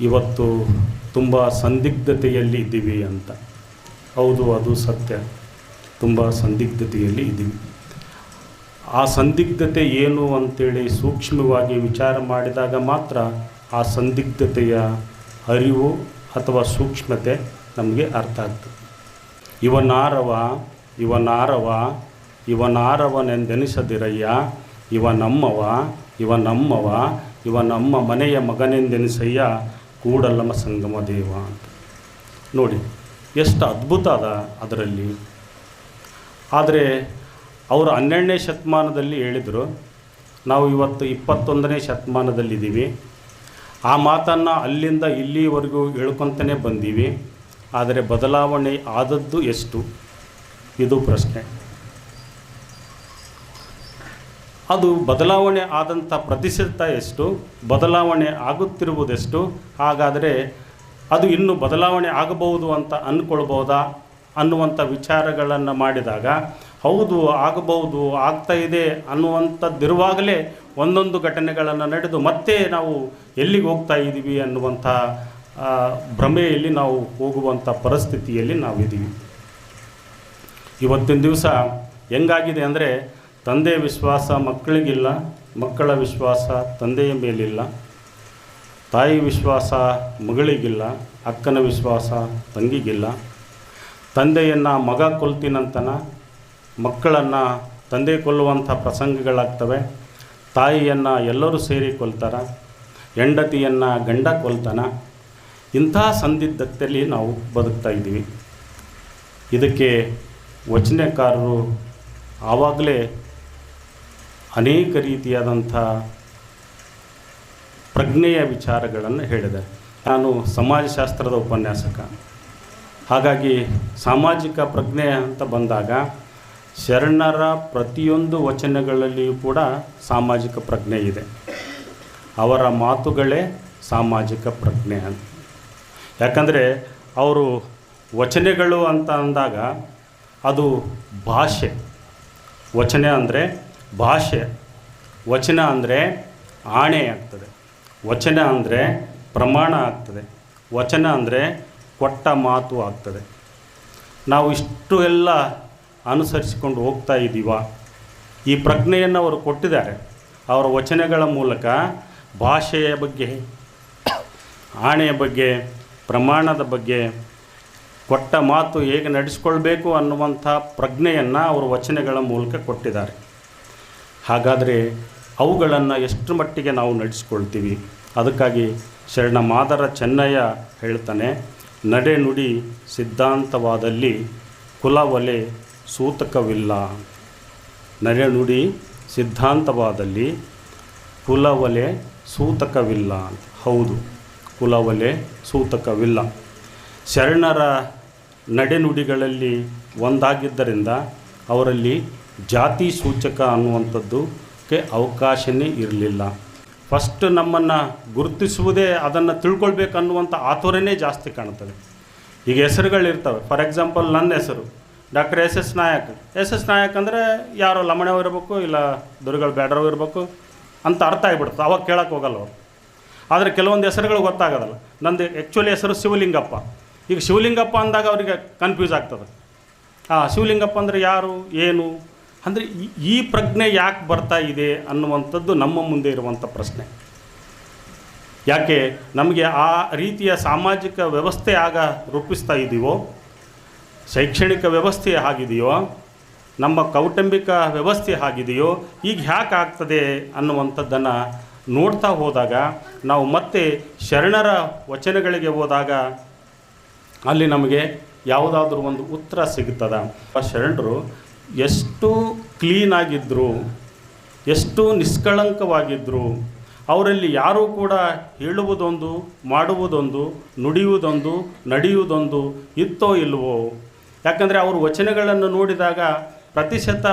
ಇವತ್ತು ತುಂಬ ಸಂದಿಗ್ಧತೆಯಲ್ಲಿ ಇದ್ದೀವಿ ಅಂತ. ಹೌದು, ಅದು ಸತ್ಯ. ತುಂಬ ಸಂದಿಗ್ಧತೆಯಲ್ಲಿ ಇದ್ದೀವಿ. ಆ ಸಂದಿಗ್ಧತೆ ಏನು ಅಂತೇಳಿ ಸೂಕ್ಷ್ಮವಾಗಿ ವಿಚಾರ ಮಾಡಿದಾಗ ಮಾತ್ರ ಆ ಸಂದಿಗ್ಧತೆಯ ಅರಿವು ಅಥವಾ ಸೂಕ್ಷ್ಮತೆ ನಮಗೆ ಅರ್ಥ ಆಗ್ತದೆ. ಇವನಾರವ ಇವನಾರವ, ಇವನಾರವನೆಂದೆನಿಸದಿರಯ್ಯ ಇವ ನಮ್ಮವ ಇವ ನಮ್ಮವ ಇವ ನಮ್ಮ ಮನೆಯ ಮಗನೆಂದೆನಿಸಯ್ಯ ಕೂಡಲಮ ಸಂಗಮ ದೇವ ಅಂತ. ನೋಡಿ, ಎಷ್ಟು ಅದ್ಭುತ ಅದ ಅದರಲ್ಲಿ. ಆದರೆ, ಅವರು ಹನ್ನೆರಡನೇ ಶತಮಾನದಲ್ಲಿ ಹೇಳಿದರು, ನಾವು ಇವತ್ತು ಇಪ್ಪತ್ತೊಂದನೇ ಶತಮಾನದಲ್ಲಿದ್ದೀವಿ. ಆ ಮಾತನ್ನು ಅಲ್ಲಿಂದ ಇಲ್ಲಿವರೆಗೂ ಹೇಳ್ಕೊತಾನೆ ಬಂದೀವಿ. ಆದರೆ ಬದಲಾವಣೆ ಆದದ್ದು ಎಷ್ಟು? ಇದು ಪ್ರಶ್ನೆ. ಅದು ಬದಲಾವಣೆ ಆದಂಥ ಪ್ರತಿಶತ ಎಷ್ಟು, ಬದಲಾವಣೆ ಆಗುತ್ತಿರುವುದೆಷ್ಟು, ಹಾಗಾದರೆ ಅದು ಇನ್ನು ಬದಲಾವಣೆ ಆಗಬಹುದು ಅಂತ ಅಂದ್ಕೊಳ್ಬೋದಾ ಅನ್ನುವಂಥ ವಿಚಾರಗಳನ್ನು ಮಾಡಿದಾಗ, ಹೌದು ಆಗಬಹುದು, ಆಗ್ತಾ ಇದೆ ಅನ್ನುವಂಥದ್ದಿರುವಾಗಲೇ ಒಂದೊಂದು ಘಟನೆಗಳನ್ನು ನಡೆದು ಮತ್ತೆ ನಾವು ಎಲ್ಲಿಗೆ ಹೋಗ್ತಾ ಇದ್ದೀವಿ ಅನ್ನುವಂಥ ಭ್ರಮೆಯಲ್ಲಿ ನಾವು ಹೋಗುವಂಥ ಪರಿಸ್ಥಿತಿಯಲ್ಲಿ ನಾವಿದ್ದೀವಿ. ಇವತ್ತಿನ ದಿವಸ ಹೆಂಗಾಗಿದೆ ಅಂದರೆ ತಂದೆ ವಿಶ್ವಾಸ ಮಕ್ಕಳಿಗಿಲ್ಲ, ಮಕ್ಕಳ ವಿಶ್ವಾಸ ತಂದೆಯ ಮೇಲಿಲ್ಲ, ತಾಯಿ ವಿಶ್ವಾಸ ಮಗಳಿಗಿಲ್ಲ, ಅಕ್ಕನ ವಿಶ್ವಾಸ ತಂಗಿಗಿಲ್ಲ. ತಂದೆಯನ್ನು ಮಗ ಕೊಲ್ತೀನಂತನ ಮಕ್ಕಳನ್ನು ತಂದೆ ಕೊಲ್ಲುವಂಥ ಪ್ರಸಂಗಗಳಾಗ್ತವೆ. ತಾಯಿಯನ್ನು ಎಲ್ಲರೂ ಸೇರಿ ಕೊಲ್ತಾರ, ಹೆಂಡತಿಯನ್ನು ಗಂಡ ಕೊಲ್ತಾನ. ಇಂಥ ಸಂದಿಗ್ಧತೆಯಲ್ಲಿ ನಾವು ಬದುಕ್ತಾ ಇದ್ದೀವಿ. ಇದಕ್ಕೆ ವಚನಕಾರರು ಆವಾಗಲೇ ಅನೇಕ ರೀತಿಯಾದಂಥ ಪ್ರಜ್ಞೆಯ ವಿಚಾರಗಳನ್ನು ಹೇಳಿದೆ. ನಾನು ಸಮಾಜಶಾಸ್ತ್ರದ ಉಪನ್ಯಾಸಕ. ಹಾಗಾಗಿ ಸಾಮಾಜಿಕ ಪ್ರಜ್ಞೆ ಅಂತ ಬಂದಾಗ ಶರಣರ ಪ್ರತಿಯೊಂದು ವಚನಗಳಲ್ಲಿಯೂ ಕೂಡ ಸಾಮಾಜಿಕ ಪ್ರಜ್ಞೆ ಇದೆ. ಅವರ ಮಾತುಗಳೇ ಸಾಮಾಜಿಕ ಪ್ರಜ್ಞೆ ಅಂತ. ಯಾಕಂದರೆ ಅವರು ವಚನಗಳು ಅಂತ ಅಂದಾಗ ಅದು ಭಾಷೆ. ವಚನೆ ಅಂದರೆ ಭಾಷೆ, ವಚನ ಅಂದರೆ ಆಣೆ ಆಗ್ತದೆ. ವಚನ ಅಂದರೆ ಪ್ರಮಾಣ ಆಗ್ತದೆ. ವಚನ ಅಂದರೆ ಕೊಟ್ಟ ಮಾತು ಆಗ್ತದೆ. ನಾವು ಇಷ್ಟು ಎಲ್ಲ ಅನುಸರಿಸಿಕೊಂಡು ಹೋಗ್ತಾ ಇದ್ದೀವ ಈ ಪ್ರಜ್ಞೆಯನ್ನು ಅವರು ಕೊಟ್ಟಿದ್ದಾರೆ. ಅವರ ವಚನಗಳ ಮೂಲಕ ಭಾಷೆಯ ಬಗ್ಗೆ, ಆಣೆಯ ಬಗ್ಗೆ, ಪ್ರಮಾಣದ ಬಗ್ಗೆ, ಕೊಟ್ಟ ಮಾತು ಹೇಗೆ ನಡೆಸ್ಕೊಳ್ಬೇಕು ಅನ್ನುವಂಥ ಪ್ರಜ್ಞೆಯನ್ನು ಅವರು ವಚನಗಳ ಮೂಲಕ ಕೊಟ್ಟಿದ್ದಾರೆ. ಹಾಗಾದರೆ ಅವುಗಳನ್ನು ಎಷ್ಟು ಮಟ್ಟಿಗೆ ನಾವು ನಡೆಸ್ಕೊಳ್ತೀವಿ? ಅದಕ್ಕಾಗಿ ಶರಣ ಮಾದರ ಚೆನ್ನಯ್ಯ ಹೇಳ್ತಾನೆ, ನಡೆ ನುಡಿ ಸಿದ್ಧಾಂತವಾದಲ್ಲಿ ಕುಲವಲೆ ಸೂತಕವಿಲ್ಲ. ನಡೆ ನುಡಿ ಸಿದ್ಧಾಂತವಾದಲ್ಲಿ ಕುಲವಲೆ ಸೂತಕವಿಲ್ಲ ಅಂತ. ಹೌದು, ಕುಲವಲೆ ಸೂತಕವಿಲ್ಲ. ಶರಣರ ನಡೆನುಡಿಗಳಲ್ಲಿ ಒಂದಾಗಿದ್ದರಿಂದ ಅವರಲ್ಲಿ ಜಾತಿ ಸೂಚಕ ಅನ್ನುವಂಥದ್ದಕ್ಕೆ ಅವಕಾಶನೇ ಇರಲಿಲ್ಲ. ಫಸ್ಟ್ ನಮ್ಮನ್ನು ಗುರುತಿಸುವುದೇ ಅದನ್ನು ತಿಳ್ಕೊಳ್ಬೇಕು ಅನ್ನುವಂಥ ಆತುರನೇ ಜಾಸ್ತಿ ಕಾಣ್ತದೆ. ಈಗ ಹೆಸರುಗಳಿರ್ತವೆ. ಫಾರ್ ಎಕ್ಸಾಂಪಲ್ ನನ್ನ ಹೆಸರು, doctor S S Nayak. S S Nayak ಅಂದರೆ ಯಾರೋ ಲಮಣವ್ ಇರಬೇಕು, ಇಲ್ಲ ದುರ್ಗಳು ಬ್ಯಾಡ್ರವ್ ಇರಬೇಕು ಅಂತ ಅರ್ಥ ಆಗಿಬಿಡುತ್ತೆ. ಅವಾಗ ಕೇಳೋಕೆ ಹೋಗಲ್ಲ ಅವರು. ಆದರೆ ಕೆಲವೊಂದು ಹೆಸರುಗಳು ಗೊತ್ತಾಗೋದಲ್ಲ. ನಂದು ಆ್ಯಕ್ಚುಲಿ ಹೆಸರು ಶಿವಲಿಂಗಪ್ಪ. ಈಗ ಶಿವಲಿಂಗಪ್ಪ ಅಂದಾಗ ಅವರಿಗೆ ಕನ್ಫ್ಯೂಸ್ ಆಗ್ತದೆ. ಹಾಂ ಶಿವಲಿಂಗಪ್ಪ ಅಂದರೆ ಯಾರು, ಏನು? ಅಂದರೆ ಈ- ಪ್ರಜ್ಞೆ ಯಾಕೆ ಬರ್ತಾ ಇದೆ ಅನ್ನುವಂಥದ್ದು ನಮ್ಮ ಮುಂದೆ ಇರುವಂಥ ಪ್ರಶ್ನೆ. ಯಾಕೆ ನಮಗೆ ಆ ರೀತಿಯ ಸಾಮಾಜಿಕ ವ್ಯವಸ್ಥೆ ಆಗ ರೂಪಿಸ್ತಾ ಇದ್ದೀವೋ ಶೈಕ್ಷಣಿಕ ವ್ಯವಸ್ಥೆ ಆಗಿದೆಯೋ, ನಮ್ಮ ಕೌಟುಂಬಿಕ ವ್ಯವಸ್ಥೆ ಆಗಿದೆಯೋ, ಈಗ ಯಾಕೆ ಆಗ್ತದೆ ಅನ್ನುವಂಥದ್ದನ್ನು ನೋಡ್ತಾ ಹೋದಾಗ, ನಾವು ಮತ್ತೆ ಶರಣರ ವಚನಗಳಿಗೆ ಹೋದಾಗ ಅಲ್ಲಿ ನಮಗೆ ಯಾವುದಾದ್ರೂ ಒಂದು ಉತ್ತರ ಸಿಗುತ್ತದೆ ಆ ಶರಣರು ಎಷ್ಟು ಕ್ಲೀನಾಗಿದ್ದರು ಎಷ್ಟು ನಿಷ್ಕಳಂಕವಾಗಿದ್ದರು ಅವರಲ್ಲಿ ಯಾರೂ ಕೂಡ ಹೇಳುವುದೊಂದು, ಮಾಡುವುದೊಂದು, ನುಡಿಯುವುದೊಂದು, ನಡೆಯುವುದೊಂದು ಇತ್ತೋ ಇಲ್ವೋ? ಯಾಕಂದರೆ ಅವರು ವಚನಗಳನ್ನು ನೋಡಿದಾಗ ಪ್ರತಿಶತ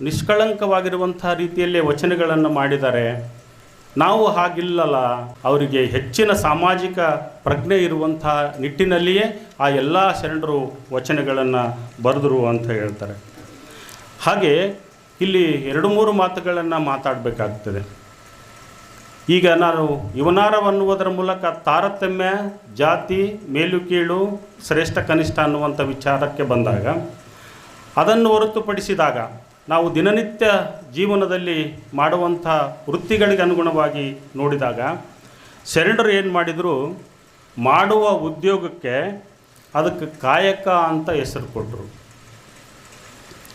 ನಿಷ್ಕಳಂಕವಾಗಿರುವಂಥ ರೀತಿಯಲ್ಲೇ ವಚನಗಳನ್ನು ಮಾಡಿದ್ದಾರೆ. ನಾವು ಹಾಗಿಲ್ಲಲ್ಲ, ಅವರಿಗೆ ಹೆಚ್ಚಿನ ಸಾಮಾಜಿಕ ಪ್ರಜ್ಞೆ ಇರುವಂಥ ನಿಟ್ಟಿನಲ್ಲಿಯೇ ಆ ಎಲ್ಲ ಶರಣರು ವಚನಗಳನ್ನು ಬರೆದರು ಅಂತ ಹೇಳ್ತಾರೆ. ಹಾಗೆ ಇಲ್ಲಿ ಎರಡು ಮೂರು ಮಾತುಗಳನ್ನು ಮಾತಾಡಬೇಕಾಗ್ತದೆ. ಈಗ ನಾನು ಯುವನಾರವನ್ನುವುದರ ಮೂಲಕ ತಾರತಮ್ಯ, ಜಾತಿ ಮೇಲು ಕೀಳು ಶ್ರೇಷ್ಠ ಕನಿಷ್ಠ ಅನ್ನುವಂಥ ವಿಚಾರಕ್ಕೆ ಬಂದಾಗ, ಅದನ್ನು ಹೊರತುಪಡಿಸಿದಾಗ ನಾವು ದಿನನಿತ್ಯ ಜೀವನದಲ್ಲಿ ಮಾಡುವಂಥ ವೃತ್ತಿಗಳಿಗೆ ಅನುಗುಣವಾಗಿ ನೋಡಿದಾಗ ಶರಣರು ಏನು ಮಾಡಿದರು, ಮಾಡುವ ಉದ್ಯೋಗಕ್ಕೆ ಅದಕ್ಕೆ ಕಾಯಕ ಅಂತ ಹೆಸರು ಕೊಟ್ಟರು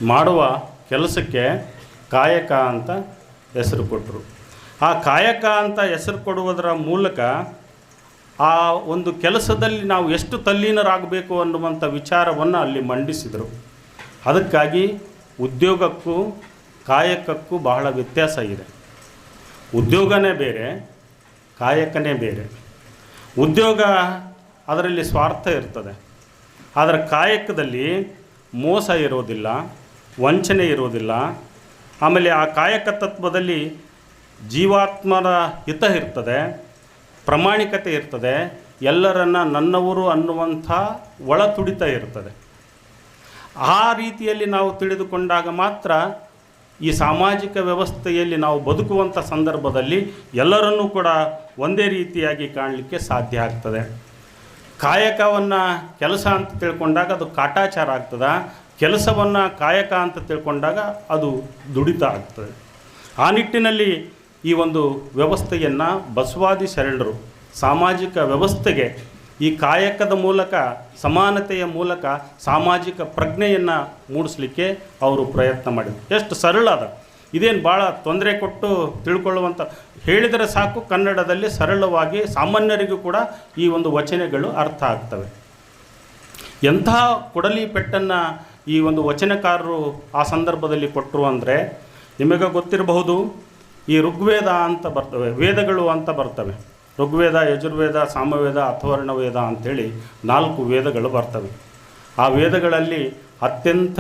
ಮಾಡುವ ಕೆಲಸಕ್ಕೆ ಕಾಯಕ ಅಂತ ಹೆಸರು ಕೊಟ್ಟರು ಆ ಕಾಯಕ ಅಂತ ಹೆಸರು ಕೊಡುವುದರ ಮೂಲಕ ಆ ಒಂದು ಕೆಲಸದಲ್ಲಿ ನಾವು ಎಷ್ಟು ತಲ್ಲೀನರಾಗಬೇಕು ಅನ್ನುವಂಥ ವಿಚಾರವನ್ನು ಅಲ್ಲಿ ಮಂಡಿಸಿದರು. ಅದಕ್ಕಾಗಿ ಉದ್ಯೋಗಕ್ಕೂ ಕಾಯಕಕ್ಕೂ ಬಹಳ ವ್ಯತ್ಯಾಸ ಇದೆ. ಉದ್ಯೋಗನೇ ಬೇರೆ, ಕಾಯಕನೇ ಬೇರೆ. ಉದ್ಯೋಗ ಅದರಲ್ಲಿ ಸ್ವಾರ್ಥ ಇರ್ತದೆ. ಆದರೆ ಕಾಯಕದಲ್ಲಿ ಮೋಸ ಇರೋದಿಲ್ಲ. ವಂಚನೆ ಇರೋದಿಲ್ಲ ಆಮೇಲೆ ಆ ಕಾಯಕ ತತ್ವದಲ್ಲಿ ಜೀವಾತ್ಮರ ಹಿತ ಇರ್ತದೆ, ಪ್ರಾಮಾಣಿಕತೆ ಇರ್ತದೆ, ಎಲ್ಲರನ್ನ ನನ್ನವರು ಅನ್ನುವಂಥ ಒಳ ತುಡಿತ ಇರ್ತದೆ. ಆ ರೀತಿಯಲ್ಲಿ ನಾವು ತಿಳಿದುಕೊಂಡಾಗ ಮಾತ್ರ ಈ ಸಾಮಾಜಿಕ ವ್ಯವಸ್ಥೆಯಲ್ಲಿ ನಾವು ಬದುಕುವಂಥ ಸಂದರ್ಭದಲ್ಲಿ ಎಲ್ಲರನ್ನೂ ಕೂಡ ಒಂದೇ ರೀತಿಯಾಗಿ ಕಾಣಲಿಕ್ಕೆ ಸಾಧ್ಯ ಆಗ್ತದೆ. ಕಾಯಕವನ್ನು ಕೆಲಸ ಅಂತ ತಿಳ್ಕೊಂಡಾಗ ಅದು ಕಾಟಾಚಾರ ಆಗ್ತದ. ಕೆಲಸವನ್ನು ಕಾಯಕ ಅಂತ ತಿಳ್ಕೊಂಡಾಗ ಅದು ದುಡಿತ ಆಗ್ತದೆ. ಆ ನಿಟ್ಟಿನಲ್ಲಿ ಈ ಒಂದು ವ್ಯವಸ್ಥೆಯನ್ನು ಬಸವಾದಿ ಶರಣರು ಸಾಮಾಜಿಕ ವ್ಯವಸ್ಥೆಗೆ ಈ ಕಾಯಕದ ಮೂಲಕ, ಸಮಾನತೆಯ ಮೂಲಕ ಸಾಮಾಜಿಕ ಪ್ರಜ್ಞೆಯನ್ನು ಮೂಡಿಸಲಿಕ್ಕೆ ಅವರು ಪ್ರಯತ್ನ ಮಾಡಿದರು. ಎಷ್ಟು ಸರಳ ಅದ. ಇದೇನು ಭಾಳ ತೊಂದರೆ ಕೊಟ್ಟು ತಿಳ್ಕೊಳ್ಳುವಂಥ ಹೇಳಿದರೆ ಸಾಕು, ಕನ್ನಡದಲ್ಲಿ ಸರಳವಾಗಿ ಸಾಮಾನ್ಯರಿಗೂ ಕೂಡ ಈ ಒಂದು ವಚನಗಳು ಅರ್ಥ ಆಗ್ತವೆ. ಎಂಥ ಕೊಡಲಿ ಪೆಟ್ಟನ್ನು ಈ ಒಂದು ವಚನಕಾರರು ಆ ಸಂದರ್ಭದಲ್ಲಿ ಕೊಟ್ಟರು ಅಂದರೆ, ನಿಮಗೆ ಗೊತ್ತಿರಬಹುದು, ಈ ಋಗ್ವೇದ ಅಂತ ಬರ್ತವೆ, ವೇದಗಳು ಅಂತ ಬರ್ತವೆ. ಋಗ್ವೇದ, ಯಜುರ್ವೇದ, ಸಾಮವೇದ ಅಥವರ್ಣ ವೇದ ಅಂಥೇಳಿ ನಾಲ್ಕು ವೇದಗಳು ಬರ್ತವೆ. ಆ ವೇದಗಳಲ್ಲಿ ಅತ್ಯಂತ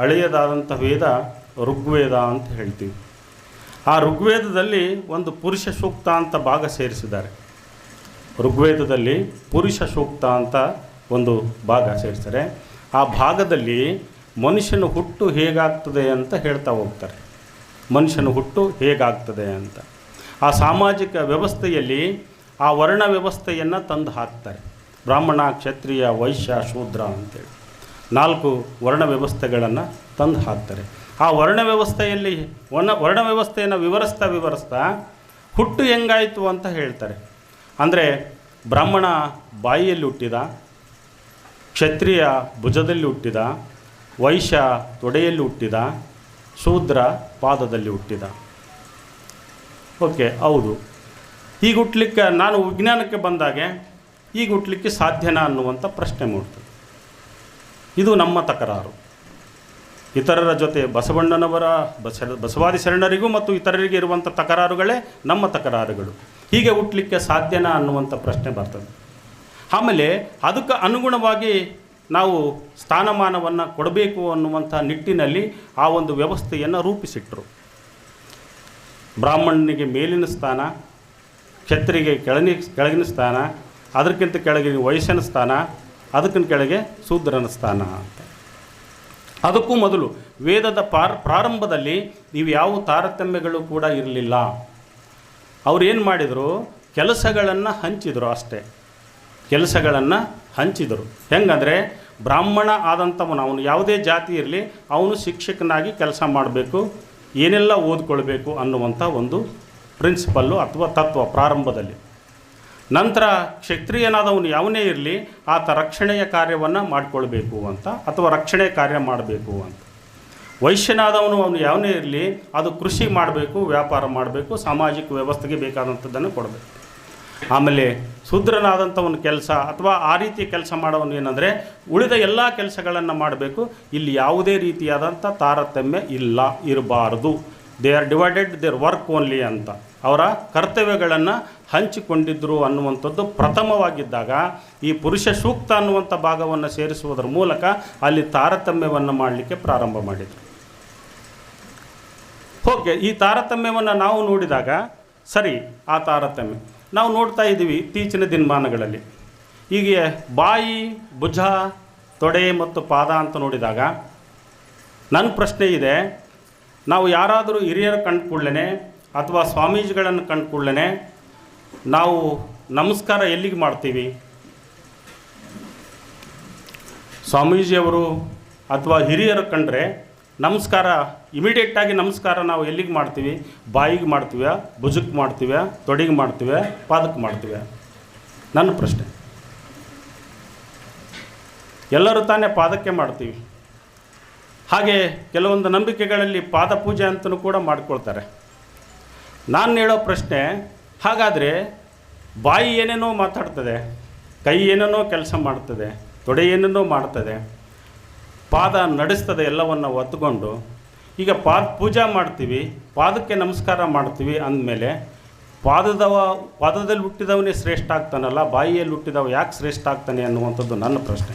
ಹಳೆಯದಾದಂಥ ವೇದ ಋಗ್ವೇದ ಅಂತ ಹೇಳ್ತೀವಿ. ಆ ಋಗ್ವೇದದಲ್ಲಿ ಒಂದು ಪುರುಷ ಸೂಕ್ತ ಅಂತ ಭಾಗ ಸೇರಿಸಿದ್ದಾರೆ. ಋಗ್ವೇದದಲ್ಲಿ ಪುರುಷ ಸೂಕ್ತ ಅಂತ ಒಂದು ಭಾಗ ಸೇರಿಸ್ತಾರೆ ಆ ಭಾಗದಲ್ಲಿ ಮನುಷ್ಯನ ಹುಟ್ಟು ಹೇಗಾಗ್ತದೆ ಅಂತ ಹೇಳ್ತಾ ಹೋಗ್ತಾರೆ. ಮನುಷ್ಯನ ಹುಟ್ಟು ಹೇಗಾಗ್ತದೆ ಅಂತ. ಆ ಸಾಮಾಜಿಕ ವ್ಯವಸ್ಥೆಯಲ್ಲಿ ಆ ವರ್ಣ ವ್ಯವಸ್ಥೆಯನ್ನು ತಂದು ಹಾಕ್ತಾರೆ. ಬ್ರಾಹ್ಮಣ, ಕ್ಷತ್ರಿಯ, ವೈಶ್ಯ, ಶೂದ್ರ ಅಂತೇಳಿ. ನಾಲ್ಕು ವರ್ಣ ವ್ಯವಸ್ಥೆಗಳನ್ನು ತಂದು ಹಾಕ್ತಾರೆ. ಆ ವರ್ಣ ವ್ಯವಸ್ಥೆಯಲ್ಲಿ ವರ್ಣ ವರ್ಣ ವ್ಯವಸ್ಥೆಯನ್ನು ವಿವರಿಸ್ತಾ ವಿವರಿಸ್ತಾ ಹುಟ್ಟು ಹೆಂಗಾಯಿತು ಅಂತ ಹೇಳ್ತಾರೆ. ಅಂದರೆ ಬ್ರಾಹ್ಮಣ ಬಾಯಿಯಲ್ಲಿ ಹುಟ್ಟಿದ ಕ್ಷತ್ರಿಯ ಭುಜದಲ್ಲಿ ಹುಟ್ಟಿದ ವೈಶ್ಯ ತೊಡೆಯಲ್ಲಿ ಹುಟ್ಟಿದ, ಶೂದ್ರ ಪಾದದಲ್ಲಿ ಹುಟ್ಟಿದ. ಓಕೆ, ಹೌದು. ಈಗ ಹುಟ್ಟಲಿಕ್ಕೆ ನಾನು ವಿಜ್ಞಾನಕ್ಕೆ ಬಂದಾಗೆ ಈಗ ಹುಟ್ಟಲಿಕ್ಕೆ ಸಾಧ್ಯನಾ ಅನ್ನುವಂಥ ಪ್ರಶ್ನೆ ಮೂಡ್ತದೆ ಇದು ನಮ್ಮ ತಕರಾರು. ಇತರರ ಜೊತೆ ಬಸವಣ್ಣನವರ, ಬಸ, ಬಸವಾದಿ ಶರಣರಿಗೂ ಮತ್ತು ಇತರರಿಗೆ ಇರುವಂಥ ತಕರಾರುಗಳೇ ನಮ್ಮ ತಕರಾರುಗಳು. ಹೀಗೆ ಹುಟ್ಟಲಿಕ್ಕೆ ಸಾಧ್ಯನಾ ಅನ್ನುವಂಥ ಪ್ರಶ್ನೆ ಬರ್ತದೆ. ಆಮೇಲೆ ಅದಕ್ಕೆ ಅನುಗುಣವಾಗಿ ನಾವು ಸ್ಥಾನಮಾನವನ್ನು ಕೊಡಬೇಕು ಅನ್ನುವಂಥ ನಿಟ್ಟಿನಲ್ಲಿ ಆ ಒಂದು ವ್ಯವಸ್ಥೆಯನ್ನು ರೂಪಿಸಿಟ್ಟರು ಬ್ರಾಹ್ಮಣನಿಗೆ ಮೇಲಿನ ಸ್ಥಾನ ಕ್ಷತ್ರಿಗೆ ಕೆಳನಿ, ಕೆಳಗಿನ ಸ್ಥಾನ, ಅದಕ್ಕಿಂತ ಕೆಳಗಿನ ವಯಸ್ಸಿನ ಸ್ಥಾನ, ಅದಕ್ಕಿಂತ ಕೆಳಗೆ ಶೂದ್ರನ ಸ್ಥಾನ ಅಂತ. ಅದಕ್ಕೂ ಮೊದಲು ವೇದದ ಪಾರ್, ಪ್ರಾರಂಭದಲ್ಲಿ ನೀವು ಯಾವ ತಾರತಮ್ಯಗಳು ಕೂಡ ಇರಲಿಲ್ಲ. ಅವ್ರು ಏನು ಮಾಡಿದರು, ಕೆಲಸಗಳನ್ನು ಹಂಚಿದರು ಅಷ್ಟೇ. ಕೆಲಸಗಳನ್ನು ಹಂಚಿದರು. ಹೆಂಗಂದರೆ ಬ್ರಾಹ್ಮಣ ಆದಂಥವನು ಅವನು ಯಾವುದೇ ಜಾತಿ ಇರಲಿ, ಅವನು ಶಿಕ್ಷಕನಾಗಿ ಕೆಲಸ ಮಾಡಬೇಕು, ಏನೆಲ್ಲ ಓದ್ಕೊಳ್ಬೇಕು ಅನ್ನುವಂಥ ಒಂದು ಪ್ರಿನ್ಸಿಪಲ್ಲು ಅಥವಾ ತತ್ವ ಪ್ರಾರಂಭದಲ್ಲಿ. ನಂತರ ಕ್ಷತ್ರಿಯನಾದವನು ಯಾವನೇ ಇರಲಿ, ಆತ ರಕ್ಷಣೆಯ ಕಾರ್ಯವನ್ನು ಮಾಡಿಕೊಳ್ಬೇಕು ಅಂತ ಅಥವಾ ರಕ್ಷಣೆ ಕಾರ್ಯ ಮಾಡಬೇಕು ಅಂತ. ವೈಶ್ಯನಾದವನು ಅವನು ಯಾವನೇ ಇರಲಿ, ಅದು ಕೃಷಿ ಮಾಡಬೇಕು, ವ್ಯಾಪಾರ ಮಾಡಬೇಕು, ಸಾಮಾಜಿಕ ವ್ಯವಸ್ಥೆಗೆ ಬೇಕಾದಂಥದ್ದನ್ನು ಕೊಡಬೇಕು. ಆಮೇಲೆ ಶೂದ್ರನಾದಂಥವನ ಕೆಲಸ ಅಥವಾ ಆ ರೀತಿಯ ಕೆಲಸ ಮಾಡೋವನು ಏನಂದರೆ ಉಳಿದ ಎಲ್ಲ ಕೆಲಸಗಳನ್ನು ಮಾಡಬೇಕು. ಇಲ್ಲಿ ಯಾವುದೇ ರೀತಿಯಾದಂಥ ತಾರತಮ್ಯ ಇಲ್ಲ, ಇರಬಾರ್ದು. They are divided their work only ಅಂತ. ಅವರ ಕರ್ತವ್ಯಗಳನ್ನು ಹಂಚಿಕೊಂಡಿದ್ದರು ಅನ್ನುವಂಥದ್ದು ಪ್ರಥಮವಾಗಿದ್ದಾಗ ಈ ಪುರುಷ ಸೂಕ್ತ ಅನ್ನುವಂಥ ಭಾಗವನ್ನು ಸೇರಿಸುವುದರ ಮೂಲಕ ಅಲ್ಲಿ ತಾರತಮ್ಯವನ್ನು ಮಾಡಲಿಕ್ಕೆ ಪ್ರಾರಂಭ ಮಾಡಿದರು. ಓಕೆ ಈ ತಾರತಮ್ಯವನ್ನು ನಾವು ನೋಡಿದಾಗ ಸರಿ, ಆ ತಾರತಮ್ಯ. ನಾವು ನೋಡ್ತಾ ಇದ್ದೀವಿ ಇತ್ತೀಚಿನ ದಿನಮಾನಗಳಲ್ಲಿ. ಹೀಗೆ ಬಾಯಿ, ಭುಜ, ತೊಡೆ ಮತ್ತು ಪಾದ ಅಂತ ನೋಡಿದಾಗ ನನ್ನ ಪ್ರಶ್ನೆ ಇದೆ, ನಾವು ಯಾರಾದರೂ ಹಿರಿಯರು ಕಂಡು ಕೂಡಲೇ ಅಥವಾ ಸ್ವಾಮೀಜಿಗಳನ್ನು ಕಂಡ ಕೂಡಲೇ ನಾವು ನಮಸ್ಕಾರ ಎಲ್ಲಿಗೆ ಮಾಡ್ತೀವಿ? ಸ್ವಾಮೀಜಿಯವರು ಅಥವಾ ಹಿರಿಯರು ಕಂಡ್ರೆ ನಮಸ್ಕಾರ. ಇಮಿಡಿಯೇಟಾಗಿ ನಮಸ್ಕಾರ ನಾವು ಎಲ್ಲಿಗೆ ಮಾಡ್ತೀವಿ? ಬಾಯಿಗೆ ಮಾಡ್ತೀವ್ಯಾ ಭುಜಕ್ಕೆ ಮಾಡ್ತೀವ್ಯಾ ತೊಡೆಗೆ ಮಾಡ್ತೀವ್ಯಾ ಪಾದಕ್ಕೆ ಮಾಡ್ತೀವ? ನನ್ನ ಪ್ರಶ್ನೆ. ಎಲ್ಲರೂ ತಾನೇ ಪಾದಕ್ಕೆ ಮಾಡ್ತೀವಿ. ಹಾಗೆ ಕೆಲವೊಂದು ನಂಬಿಕೆಗಳಲ್ಲಿ ಪಾದ ಪೂಜೆ ಅಂತಲೂ ಕೂಡ ಮಾಡ್ಕೊಳ್ತಾರೆ. ನಾನು ಹೇಳೋ ಪ್ರಶ್ನೆ, ಹಾಗಾದರೆ ಬಾಯಿ ಏನೇನೋ ಮಾತಾಡ್ತದೆ, ಕೈ ಏನೇನೋ ಕೆಲಸ ಮಾಡ್ತದೆ, ತೊಡೆ ಏನೇನೋ ಮಾಡ್ತದೆ ಪಾದ ನಡೆಸ್ತದೆ ಎಲ್ಲವನ್ನು ಒತ್ತುಕೊಂಡು ಈಗ ಪಾದ ಪೂಜೆ ಮಾಡ್ತೀವಿ, ಪಾದಕ್ಕೆ ನಮಸ್ಕಾರ ಮಾಡ್ತೀವಿ ಅಂದಮೇಲೆ ಪಾದದವ, ಪಾದದಲ್ಲಿ ಹುಟ್ಟಿದವನೇ ಶ್ರೇಷ್ಠ ಆಗ್ತಾನಲ್ಲ, ಬಾಯಿಯಲ್ಲಿ ಹುಟ್ಟಿದವ ಯಾಕೆ ಶ್ರೇಷ್ಠ ಆಗ್ತಾನೆ ಅನ್ನುವಂಥದ್ದು ನನ್ನ ಪ್ರಶ್ನೆ.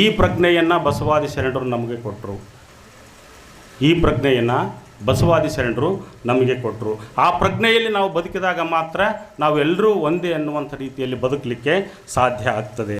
ಈ ಪ್ರಜ್ಞೆಯನ್ನು ಬಸವಾದಿ ಶರಣರು ನಮಗೆ ಕೊಟ್ಟರು ಈ ಪ್ರಜ್ಞೆಯನ್ನು ಬಸವಾದಿ ಶರಣರು ನಮಗೆ ಕೊಟ್ಟರು ಆ ಪ್ರಜ್ಞೆಯಲ್ಲಿ ನಾವು ಬದುಕಿದಾಗ ಮಾತ್ರ ನಾವೆಲ್ಲರೂ ಒಂದೇ ಅನ್ನುವಂಥ ರೀತಿಯಲ್ಲಿ ಬದುಕಲಿಕ್ಕೆ ಸಾಧ್ಯ ಆಗ್ತದೆ.